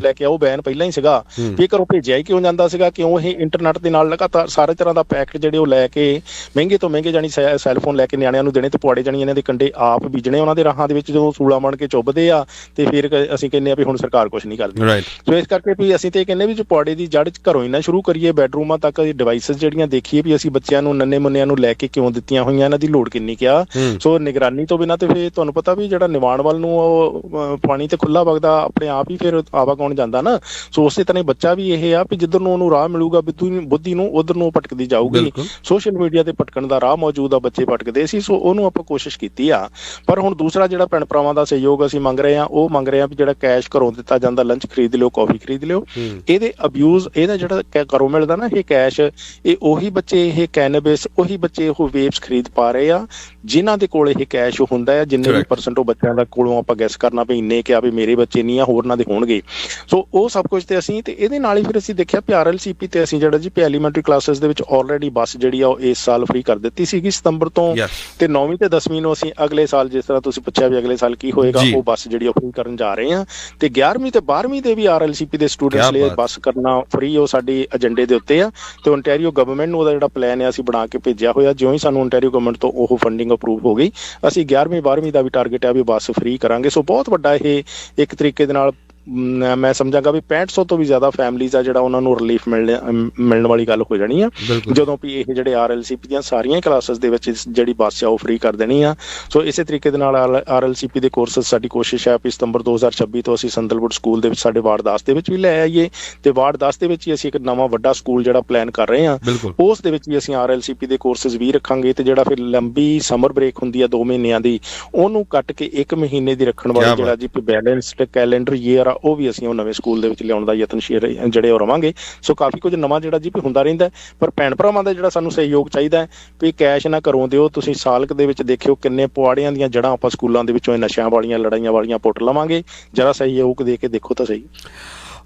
Speaker 2: ਲੈ ਕੇ ਆਓ ਬੈਨ ਪਹਿਲਾਂ ਹੀ ਸੀਗਾ। ਵੀ ਘਰੋਂ ਭੇਜਿਆ ਹੀ ਕਿਉਂ ਜਾਂਦਾ ਸੀਗਾ? ਕਿਉਂ ਇਹ ਇੰਟਰਨੈਟ ਦੇ ਨਾਲ ਲਗਾਤਾਰ ਸਾਰੇ ਤਰ੍ਹਾਂ ਦਾ ਪੈਕਟ ਜਿਹੜੇ ਉਹ ਲੈ ਕੇ ਮਹਿੰਗੇ ਤੋਂ ਮਹਿੰਗੇ ਜਾਨੀ ਸੈੱਲ ਫੋਨ ਲੈ ਕੇ ਨਿਆਣਿਆਂ ਨੂੰ ਦੇਣੇ ਤੇ ਪੁਆੜੇ ਜਾਨੀ ਇਹਨਾਂ ਦੇ ਕੰਡੇ ਆਪ ਬੀਜਣੇ ਉਹਨਾਂ ਦੇ ਰਾਹਾਂ ਦੇ ਵਿੱਚ ਜਦੋਂ ਸੂਲਾ ਬਣ ਕੇ ਚੁੱਭਦੇ ਆ ਤੇ ਫਿਰ ਅਸੀਂ ਕਹਿੰਦੇ ਆ ਵੀ ਹੁਣ ਸਰਕਾਰ ਕੁਝ ਨਹੀਂ ਕਰਦੀ। ਸੋ ਇਸ ਕਰਕੇ ਵੀ ਅਸੀਂ ਤੇ ਕਹਿੰਦੇ ਵੀ ਜੋ ਪੁਆੜੇ ਦੀ ਜੜ ਘਰੋਂ ਹੀ ਨਾ ਸ਼ੁਰੂ ਕਰੀਏ ਬੈਡਰੂਮਾਂ ਤੱਕ ਦੀ ਡਿਵਾਈਸਸ ਜਿਹੜੀਆਂ ਦੇਖੀਏ ਵੀ ਅਸੀਂ ਬੱਚਿਆਂ ਨੂੰ ਨੰਨੇ ਮੁੰਨਿਆਂ ਨੂੰ ਲੈ ਕੇ ਕਿਉਂ ਦਿੱਤੀਆਂ ਹੋਈਆਂ ਇਹਨਾਂ ਦੀ ਲੋੜ ਕਿੰਨੀ ਕਿਆ ਸੋ ਨਿਗਰਾਨੀ ਤੋਂ ਬਿਨਾਂ ਤੇ ਫਿਰ ਤੁਹਾਨੂੰ ਪਤਾ ਵੀ ਜਿਹੜਾ ਨਿਵਾਣ ਵੱਲ ਨੂੰ ਉਹ ਪਾਣੀ ਤੇ ਖੁੱਲਾ ਵਗਦਾ ਆਪਣੇ ਆਪ ਹੀ ਫਿਰ ਆਵਾਗਾਉਣ ਜਾਂਦਾ ਨਾ? ਸੋ ਉਸੇ ਤਰ੍ਹਾਂ ਹੀ ਬੱਚਾ ਵੀ ਇਹ ਆ ਵੀ ਜਿੱਧਰ ਨੂੰ ਉਹਨੂੰ ਰਾਹ ਮਿਲੂਗਾ ਬੁੱਧੀ ਨੂੰ- ਬੁੱਧੀ ਨੂੰ ਉਧਰ ਨੂੰ ਭਟਕਦੀ ਜਾਊਗੀ। ਸੋਸ਼ਲ ਮੀਡੀਆ ਤੇ ਭਟਕਣ ਦਾ ਰਾਹ ਮੌਜੂਦ ਆ ਬੱਚੇ ਭਟਕਦੇ ਸੀ ਸੋ ਉਹਨੂੰ ਆਪਾਂ ਕੋਸ਼ਿਸ਼ ਕੀਤੀ ਆ। ਪਰ ਹੁਣ ਦੂਸਰਾ ਜਿਹੜਾ ਭੈਣ ਭਰਾਵਾਂ ਦਾ ਸਹਿਯੋਗ ਅਸੀਂ ਮੰਗ ਰਹੇ ਆ ਉਹ ਮੰਗ ਰਹੇ ਆ ਵੀ ਜਿਹੜਾ ਕੈਸ਼ ਘਰੋਂ ਦਿੱਤਾ ਜਾਂਦਾ ਲੰਚ ਖਰੀਦ ਲਿਓ ਕਾਫੀ ਖਰੀਦ ਲਿਓ। ਇਹਦੇ ਅਬਿਊਜ਼ ਇਹਦਾ ਜਿਹੜਾ ਘਰੋਂ ਮਿਲਦਾ ਨਾ ਇਹ ਕੈਸ਼ ਇਹ ਉਹੀ ਬੱਚੇ ਇਹ ਕੈਨੇਬਿਸ ਉਹੀ ਬੱਚੇ ਉਹ ਵੇਪਸ ਖਰੀਦ ਪਾ ਰਹੇ ਆ ਜਿਨ੍ਹਾਂ ਦੇ ਕੋਲ ਇਹ ਕੈਸ਼ ਹੁੰਦਾ ਹੈ ਜਿੰਨੇ ਵੀ. ਪਰਸੈਂਟ ਉਹ ਬੱਚਿਆਂ ਦਾ ਕੋਲੋਂ ਆਪਾਂ ਗੈਸ ਕਰਨਾ ਵੀ ਇੰਨੇ ਕਿ ਆ ਵੀ ਮੇਰੇ ਬੱਚੇ ਨਹੀਂ ਆ ਹੋਰਨਾਂ ਦੇ ਹੋਣਗੇ। ਸੋ ਉਹ ਸਭ ਕੁਝ ਤੇ ਅਸੀਂ ਤੇ ਇਹਦੇ ਨਾਲ ਹੀ ਫਿਰ ਅਸੀਂ ਦੇਖਿਆ ਵੀ ਆਰਐਲਸੀਪੀ ਤੇ ਅਸੀਂ ਜਿਹੜਾ ਜੀ ਐਲੀਮੈਂਟਰੀ ਕਲਾਸਿਸ ਦੇ ਵਿੱਚ ਆਲਰੇਡੀ ਬੱਸ ਜਿਹੜੀ ਆ ਉਹ ਇਸ ਸਾਲ ਫ੍ਰੀ ਕਰ ਦਿੱਤੀ ਸੀਗੀ ਸਤੰਬਰ ਤੋਂ ਤੇ 9ਵੀਂ ਤੇ 10ਵੀਂ ਨੂੰ ਅਸੀਂ ਅਗਲੇ ਸਾਲ ਜਿਸ ਤਰ੍ਹਾਂ ਤੁਸੀਂ ਪੁੱਛਿਆ ਵੀ ਅਗਲੇ ਸਾਲ ਕੀ ਹੋਏਗਾ। ਉਹ ਬੱਸ ਜਿਹੜੀ ਉਹ ਫ੍ਰੀ ਕਰਨ ਜਾ ਰਹੇ ਹਾਂ ਤੇ 11ਵੀਂ ਤੇ 12ਵੀਂ ਦੇ ਵੀ ਆਰਐਲਸੀਪੀ ਦੇ ਸਟੂਡੈਂਟਸ ਲਈ। ਬੱਸ ਕਰਨਾ ਫ੍ਰੀ ਉਹ ਸਾਡੀ ਏਜੰਡੇ ਦੇ ਉੱਤੇ ਆ। ਤੇ ਓਨਟਾਰੀਓ ਗਵਰਨਮੈਂਟ ਨੂੰ ਉਹਦਾ ਜਿਹੜਾ ਪਲਾਨ ਹੈ ਅਸੀਂ ਬਣਾ ਕੇ ਭੇਜਿਆ ਹੋਇਆ। ਜਿਉਂ ਹੀ ਸਾਨੂੰ ਓਨਟਾਰੀਓ ਗਵਰਨਮੈਂਟ ਤੋਂ ਉਹ ਫੰਡਿੰਗ ਅਪਰੂਵ ਹੋ ਗਈ ਅਸੀਂ 11ਵੀਂ 12ਵੀਂ ਦਾ ਵੀ ਟਾਰਗੇਟ ਹੈ ਵੀ ਬੱਸ ਫ੍ਰੀ ਕਰਾਂਗੇ। ਸੋ ਬਹੁਤ ਵੱਡਾ ਇਹ ਇੱਕ ਤਰੀਕੇ ਦੇ ਨਾਲ ਮ, ਸਮਝਾਂਗਾ ਵੀ 6500 ਤੋਂ ਵੀ ਜ਼ਿਆਦਾ ਫੈਮਲੀਜ਼ ਆ ਜਿਹੜਾ ਉਹਨਾਂ ਨੂੰ ਰਿਲੀਫ ਮਿਲਣ ਮਿਲਣ ਵਾਲੀ ਗੱਲ ਹੋ ਜਾਣੀ ਆ। ਜਦੋਂ ਵੀ ਇਹ ਜਿਹੜੇ ਆਰਐਲਸੀਪੀ ਦੀਆਂ ਸਾਰੀਆਂ ਕਲਾਸਿਸ ਦੇ ਵਿੱਚ ਜਿਹੜੀ ਬੱਸ ਆ ਉਹ ਫ੍ਰੀ ਕਰ ਦੇਣੀ ਆ। ਸੋ ਇਸੇ ਤਰੀਕੇ ਦੇ ਨਾਲ ਆਰਐਲਸੀਪੀ ਦੇ ਕੋਰਸਸ ਸਾਡੀ ਕੋਸ਼ਿਸ਼ ਹੈ ਵੀ ਸਤੰਬਰ 2026 ਤੋਂ ਅਸੀਂ ਸੰਦਲਵੁੱਡ ਸਕੂਲ ਦੇ ਵਿੱਚ ਸਾਡੇ ਵਾਰਡ 10 ਦੇ ਵਿੱਚ ਵੀ ਲੈ ਆਈਏ। ਤੇ ਵਾਰਡ 10 ਦੇ ਵਿੱਚ ਹੀ ਅਸੀਂ ਇੱਕ ਨਵਾਂ ਵੱਡਾ ਸਕੂਲ ਜਿਹੜਾ ਪਲਾਨ ਕਰ ਰਹੇ
Speaker 1: ਬਿਲਕੁਲ।
Speaker 2: ਉਸ ਦੇ ਵਿੱਚ ਵੀ ਅਸੀਂ ਆਰਐਲਸੀਪੀ ਦੇ ਕੋਰਸਸ ਵੀ ਰੱਖਾਂਗੇ ਤੇ ਜਿਹੜਾ ਫਿਰ ਲੰਬੀ ਸਮਰ ਬ੍ਰੇਕ ਹੁੰਦੀ ਆ 2 ਮਹੀਨਿਆਂ ਦੀ ਉਹਨੂੰ ਕੱਟ ਕੇ 1 ਮਹੀਨੇ ਦੀ ਰੱਖਣ ਵਾਲੀ। ਜਿਹੜਾ ਜੀ ਬੈਲੈਂਸਡ ਕੈਲੰਡਰ ਈਅਰ ਆ ਉਹ ਵੀ ਅਸੀਂ ਉਹ ਨਵੇਂ ਸਕੂਲ ਦੇ ਵਿੱਚ ਲਿਆਉਣ ਦਾ ਯਤਨਸ਼ੀਲ ਜਿਹੜੇ ਉਹ ਰਵਾਂਗੇ। ਸੋ ਕਾਫੀ ਕੁਝ ਨਵਾਂ ਜਿਹੜਾ ਜੀ ਵੀ ਹੁੰਦਾ ਰਹਿੰਦਾ ਪਰ ਭੈਣ ਭਰਾਵਾਂ ਦਾ ਜਿਹੜਾ ਸਾਨੂੰ ਸਹਿਯੋਗ ਚਾਹੀਦਾ ਹੈ ਵੀ ਕੈਸ਼ ਨਾ ਘਰੋਂ ਦਿਓ। ਤੁਸੀਂ ਸਾਲਕ ਦੇ ਵਿੱਚ ਦੇਖਿਓ ਕਿੰਨੇ ਪੁਆੜਿਆਂ ਦੀਆਂ ਜੜਾਂ ਆਪਾਂ ਸਕੂਲਾਂ ਦੇ ਵਿੱਚੋਂ ਇਹ ਨਸ਼ਿਆਂ ਵਾਲੀਆਂ, ਲੜਾਈਆਂ ਵਾਲੀਆਂ ਪੁੱਟ ਲਵਾਂਗੇ। ਜਰਾ ਸਹਿਯੋਗ ਦੇ ਕੇ ਦੇਖੋ ਤਾਂ ਸਹੀ।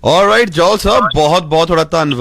Speaker 1: ਆਲਰਾਈਟ ਜੋਲ ਸਾਹਿਬ ਬਹੁਤ ਬਹੁਤ ਤੁਹਾਡਾ ਧੰਨਵਾਦ।